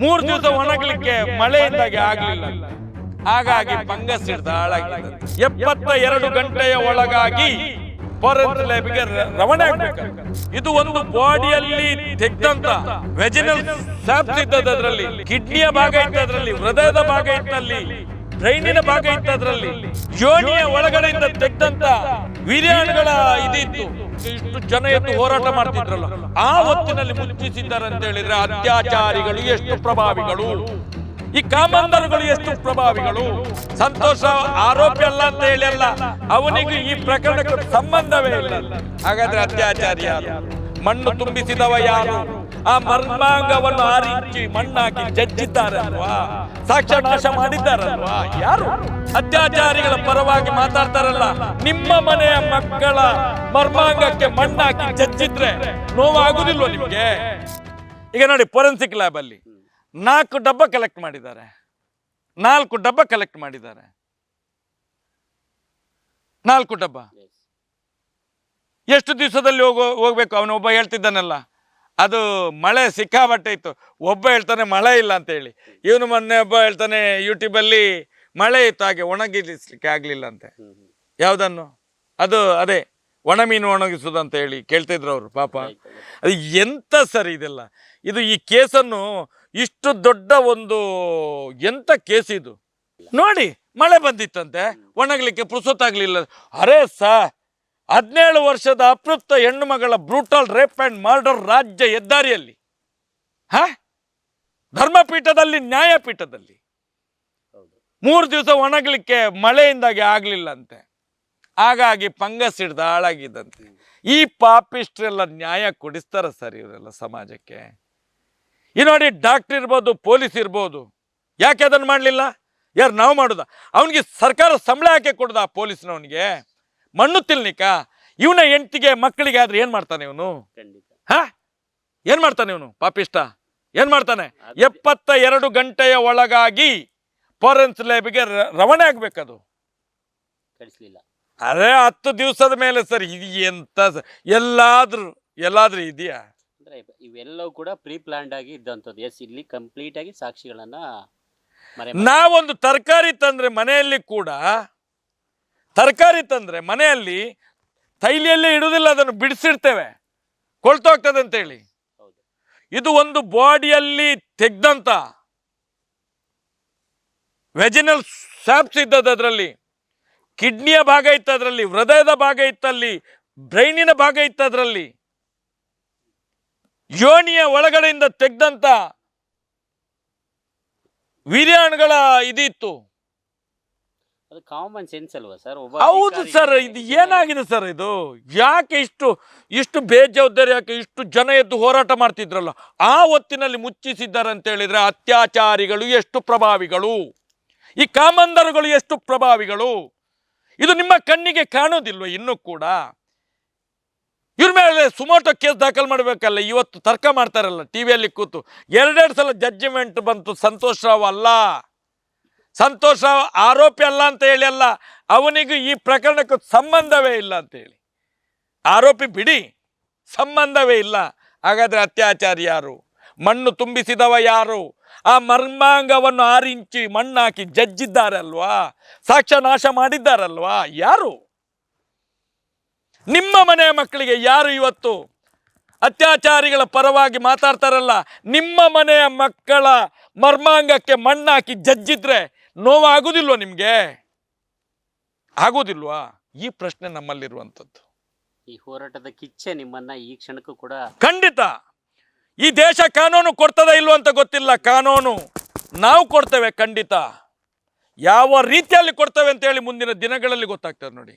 ಮೂರು ದಿವಸ ಒಣಗಲಿಕ್ಕೆ ಮಳೆಯಿಂದಾಗಿ ಆಗಲಿಲ್ಲ. ಹಾಗಾಗಿ ಫಂಗಸ್ ಹಿಡಿದ ಹಾಳಾಗಿದೆ ಎಪ್ಪತ್ತ ಎರಡು ಗಂಟೆಯ ಒಳಗಾಗಿ ಲ್ಯಾಬ್ಗೆ ರವಾನೆ ಆಗ್ಬೇಕು. ಇದು ಒಂದು ಬಾಡಿಯಲ್ಲಿ ತೆಗ್ದಂತ ವೆಜಿನಲ್ ಸ್ಯಾಪ್ಸ್ ಇದ್ದದ್ರಲ್ಲಿ ಕಿಡ್ನಿಯ ಭಾಗ ಇದ್ದದ್ರಲ್ಲಿ ಹೃದಯದ ಭಾಗ ಇತ್ತಲ್ಲಿ ಬ್ರೈನಿನ ಭಾಗ ಇತ್ತದ್ರಲ್ಲಿ ಯೋನಿಯ ಒಳಗಡೆಯಿಂದ ತೆಗ್ದಂತ ವೀರ್ಯಾಣುಗಳ ಇದಿತ್ತು. ಇಷ್ಟು ಜನ ಎದ್ದು ಹೋರಾಟ ಮಾಡ್ತಿದ್ರಲ್ಲ. ಆ ಹೊತ್ತಿನಲ್ಲಿ ಮುಚ್ಚಿಸಿದ್ದಾರೆ ಅಂತ ಹೇಳಿದ್ರೆ ಅತ್ಯಾಚಾರಿಗಳು ಎಷ್ಟು ಪ್ರಭಾವಿಗಳು. ಈ ಕಾಮಂದರುಗಳು ಎಷ್ಟು ಪ್ರಭಾವಿಗಳು. ಸಂತೋಷ ಆರೋಪಿ ಅಲ್ಲ ಅಂತ ಹೇಳಿ ಅಲ್ಲ. ಅವನಿಗೆ ಈ ಪ್ರಕರಣಕ್ಕೆ ಸಂಬಂಧವೇ ಇಲ್ಲ. ಹಾಗಾದ್ರೆ ಅತ್ಯಾಚಾರಿ ಯಾರು? ಮಣ್ಣು ತುಂಬಿಸಿದವ ಯಾರು? ಆ ಮರ್ಮಾಂಗವನ್ನು ಆರಿಚ್ಚಿ ಮಣ್ಣಾಕಿ ಜಜ್ಜಿದ್ದಾರೆ ಅಲ್ವಾ? ಸಾಕ್ಷ್ಯ ನಾಶ ಮಾಡಿದ್ದಾರಲ್ವಾ? ಯಾರು? ಅತ್ಯಾಚಾರಿಗಳ ಪರವಾಗಿ ಮಾತಾಡ್ತಾರಲ್ಲ. ನಿಮ್ಮ ಮನೆಯ ಮಕ್ಕಳ ಮರ್ಮಾಂಗಕ್ಕೆ ಮಣ್ಣಾಕಿ ಜಜ್ಜಿದ್ರೆ ನೋವಾಗುದಿಲ್ವ ನಿಮಗೆ? ಈಗ ನೋಡಿ ಫೋರೆನ್ಸಿಕ್ ಲ್ಯಾಬ್ ಅಲ್ಲಿ ನಾಲ್ಕು ಡಬ್ಬ ಕಲೆಕ್ಟ್ ಮಾಡಿದ್ದಾರೆ. ನಾಲ್ಕು ಡಬ್ಬ ಕಲೆಕ್ಟ್ ಮಾಡಿದ್ದಾರೆ. ನಾಲ್ಕು ಡಬ್ಬ. ಎಷ್ಟು ದಿವಸದಲ್ಲಿ ಹೋಗೋ ಹೋಗ್ಬೇಕು? ಅವನೊಬ್ಬ ಒಬ್ಬ ಹೇಳ್ತಿದ್ದಾನಲ್ಲ. ಅದು ಮಳೆ ಸಿಕ್ಕಾಬಟ್ಟೆ ಇತ್ತು ಒಬ್ಬ ಹೇಳ್ತಾನೆ ಮಳೆ ಇಲ್ಲ ಅಂತೇಳಿ. ಇವನು ಮೊನ್ನೆ ಒಬ್ಬ ಹೇಳ್ತಾನೆ ಯೂಟ್ಯೂಬಲ್ಲಿ ಮಳೆ ಇತ್ತು ಹಾಗೆ ಒಣಗಿಸ್ಲಿಕ್ಕೆ ಆಗಲಿಲ್ಲ ಅಂತೆ. ಯಾವುದನ್ನು? ಅದು ಅದೇ ಒಣ ಮೀನು ಒಣಗಿಸೋದು ಅಂತ ಹೇಳಿ ಕೇಳ್ತಿದ್ರು ಅವರು ಪಾಪ. ಅದು ಎಂಥ ಸರಿ ಇದೆಲ್ಲ. ಇದು ಈ ಕೇಸನ್ನು ಇಷ್ಟು ದೊಡ್ಡ ಒಂದು ಎಂಥ ಕೇಸ್ ಇದು ನೋಡಿ ಮಳೆ ಬಂದಿತ್ತಂತೆ. ಒಣಗಲಿಕ್ಕೆ ಪುರ್ಸೊತ್ತಾಗಲಿಲ್ಲ. ಅರೇ ಸಾ ಹದಿನೇಳು ವರ್ಷದ ಅಪೃಪ್ತ ಹೆಣ್ಣು ಮಗಳ ಬ್ರೂಟಲ್ ರೇಪ್ ಅಂಡ್ ಮರ್ಡರ್ ರಾಜ್ಯ ಹೆದ್ದಾರಿಯಲ್ಲಿ. ಹ? ಧರ್ಮಪೀಠದಲ್ಲಿ, ನ್ಯಾಯಪೀಠದಲ್ಲಿ. ಮೂರು ದಿವಸ ಒಣಗಲಿಕ್ಕೆ ಮಳೆಯಿಂದಾಗಿ ಆಗಲಿಲ್ಲಂತೆ. ಹಾಗಾಗಿ ಫಂಗಸ್ ಹಿಡ್ದು ಹಾಳಾಗಿದ್ದಂತೆ ಈ ಪಾಪಿಸ್ಟ್ರೆಲ್ಲ ನ್ಯಾಯ ಕೊಡಿಸ್ತಾರ ಸರ್ ಇವರೆಲ್ಲ ಸಮಾಜಕ್ಕೆ? ಈ ನೋಡಿ ಡಾಕ್ಟರ್ ಇರ್ಬೋದು, ಪೊಲೀಸ್ ಇರ್ಬೋದು. ಯಾಕೆ ಅದನ್ನು ಮಾಡಲಿಲ್ಲ? ಯಾರು ನಾವು ಮಾಡೋದ? ಅವನಿಗೆ ಸರ್ಕಾರ ಸಂಬಳ ಯಾಕೆ ಕೊಡುದ ಆ ಪೊಲೀಸ್ನವನಿಗೆ? ಮಣ್ಣು ತಿಲ್ನಿಕ ಇವನ ಹೆಂಡತಿಗೆ ಮಕ್ಕಳಿಗೆ ಆದ್ರೆ ಏನ್ ಮಾಡ್ತಾನೆ ಇವನು? ಹಾ? ಏನ್ ಮಾಡ್ತಾನೆ ಇವನು? ಪಾಪಿಷ್ಟ. ಏನ್ ಮಾಡ್ತಾನೆ? ಎಪ್ಪತ್ತ ಎರಡು ಗಂಟೆಯ ಒಳಗಾಗಿ ಫಾರೆನ್ಸ್ ಲ್ಯಾಬ್ಗೆ ರವಾನೆ ಆಗ್ಬೇಕದು. ಕಳಿಸ್ಲಿಲ್ಲ. ಅದೇ ಹತ್ತು ದಿವಸದ ಮೇಲೆ ಸರ್ ಇದು ಎಂತ ಎಲ್ಲಾದ್ರೂ ಎಲ್ಲಾದ್ರೂ ಇದೆಯಾ? ಅಂದ್ರೆ ಇವೆಲ್ಲವೂ ಕೂಡ ಪ್ರೀ ಪ್ಲಾನ್ಡ್ ಆಗಿ ಇದ್ದಂಥದ್ದು. ಎಸ್ ಇಲ್ಲಿ ಕಂಪ್ಲೀಟ್ ಆಗಿ ಸಾಕ್ಷಿಗಳನ್ನ ನಾವೊಂದು ತರಕಾರಿ ತಂದ್ರೆ ಮನೆಯಲ್ಲಿ ಕೂಡ ತರಕಾರಿ ತಂದ್ರೆ ಮನೆಯಲ್ಲಿ ತೈಲಿಯಲ್ಲೇ ಇಡುವುದಿಲ್ಲ, ಅದನ್ನು ಬಿಡಿಸಿಡ್ತೇವೆ. ಕೊಳ್ತೋಗ್ತದೆ ಅಂತೇಳಿ. ಇದು ಒಂದು ಬಾಡಿಯಲ್ಲಿ ತೆಗ್ದಂತ ವೆಜಿನಲ್ ಸ್ಯಾಪ್ಸ್ ಇದ್ದದ್ದು ಅದರಲ್ಲಿ. ಕಿಡ್ನಿಯ ಭಾಗ ಇತ್ತು ಅದರಲ್ಲಿ, ಹೃದಯದ ಭಾಗ ಇತ್ತಲ್ಲಿ, ಬ್ರೈನಿನ ಭಾಗ ಇತ್ತು ಅದರಲ್ಲಿ. ಯೋನಿಯ ಒಳಗಡೆಯಿಂದ ತೆಗ್ದಂತ ವೀರ್ಯಾಣುಗಳ ಇದಿತ್ತು. ಅದು ಕಾಮನ್ ಸೆನ್ಸ್ ಅಲ್ವಾ ಸರ್ ಒಬ್ಬ ಹೌದು ಸರ್ ಇದು ಏನಾಗಿದೆ ಸರ್ ಇದು? ಯಾಕೆ ಇಷ್ಟು ಇಷ್ಟು ಬೇಜವಾಬ್ದಾರಿ ಯಾಕೆ ಇಷ್ಟು ಜನ ಎದ್ದು ಹೋರಾಟ ಮಾಡ್ತಿದ್ರಲ್ಲ? ಆ ಹೊತ್ತಿನಲ್ಲಿ ಮುಚ್ಚಿಸಿದ್ದಾರೆ ಅಂತ ಹೇಳಿದ್ರೆ ಅತ್ಯಾಚಾರಿಗಳು ಎಷ್ಟು ಪ್ರಭಾವಿಗಳು? ಈ ಕಾಮಂದರುಗಳು ಎಷ್ಟು ಪ್ರಭಾವಿಗಳು? ಇದು ನಿಮ್ಮ ಕಣ್ಣಿಗೆ ಕಾಣೋದಿಲ್ವ ಇನ್ನೂ ಕೂಡ? ಇವ್ರ ಮೇಲೆ ಸುಮೋಟೋ ಕೇಸ್ ದಾಖಲು ಮಾಡಬೇಕಲ್ಲ ಇವತ್ತು ತರ್ಕ ಮಾಡ್ತಾರಲ್ಲ ಟಿ ವಿಯಲ್ಲಿ ಕೂತು. ಎರಡೆರಡು ಸಲ ಜಡ್ಜ್ಮೆಂಟ್ ಬಂತು ಸಂತೋಷ್ ರಾವ್ ಅಲ್ಲ ಸಂತೋಷ್ ಆರೋಪಿ ಅಲ್ಲ ಅಂತ ಹೇಳಿ ಅಲ್ಲ, ಅವನಿಗೂ ಈ ಪ್ರಕರಣಕ್ಕೂ ಸಂಬಂಧವೇ ಇಲ್ಲ ಅಂತ ಹೇಳಿ. ಆರೋಪಿ ಬಿಡಿ, ಸಂಬಂಧವೇ ಇಲ್ಲ. ಹಾಗಾದರೆ ಅತ್ಯಾಚಾರಿ ಯಾರು? ಮಣ್ಣು ತುಂಬಿಸಿದವ ಯಾರು? ಆ ಮರ್ಮಾಂಗವನ್ನು ಆರಿಂಚಿ ಮಣ್ಣಾಕಿ ಜಜ್ಜಿದ್ದಾರಲ್ವಾ? ಸಾಕ್ಷ್ಯ ನಾಶ ಮಾಡಿದ್ದಾರಲ್ವಾ? ಯಾರು? ನಿಮ್ಮ ಮನೆಯ ಮಕ್ಕಳಿಗೆ ಯಾರು ಇವತ್ತು ಅತ್ಯಾಚಾರಿಗಳ ಪರವಾಗಿ ಮಾತಾಡ್ತಾರಲ್ಲ, ನಿಮ್ಮ ಮನೆಯ ಮಕ್ಕಳ ಮರ್ಮಾಂಗಕ್ಕೆ ಮಣ್ಣಾಕಿ ಜಜ್ಜಿದ್ರೆ ನೋವಾಗುದಿಲ್ವ ನಿಮಗೆ? ಆಗೋದಿಲ್ವಾ? ಈ ಪ್ರಶ್ನೆ ನಮ್ಮಲ್ಲಿರುವಂಥದ್ದು. ಈ ಹೋರಾಟದ ಕಿಚ್ಚೆ ನಿಮ್ಮನ್ನ ಈ ಕ್ಷಣಕ್ಕೂ ಕೂಡ ಖಂಡಿತ! ಈ ದೇಶ ಕಾನೂನು ಕೊಡ್ತದ ಇಲ್ವೋ ಅಂತ ಗೊತ್ತಿಲ್ಲ. ಕಾನೂನು ನಾವು ಕೊಡ್ತೇವೆ ಖಂಡಿತ. ಯಾವ ರೀತಿಯಲ್ಲಿ ಕೊಡ್ತೇವೆ ಅಂತ ಹೇಳಿ ಮುಂದಿನ ದಿನಗಳಲ್ಲಿ ಗೊತ್ತಾಗ್ತದೆ ನೋಡಿ.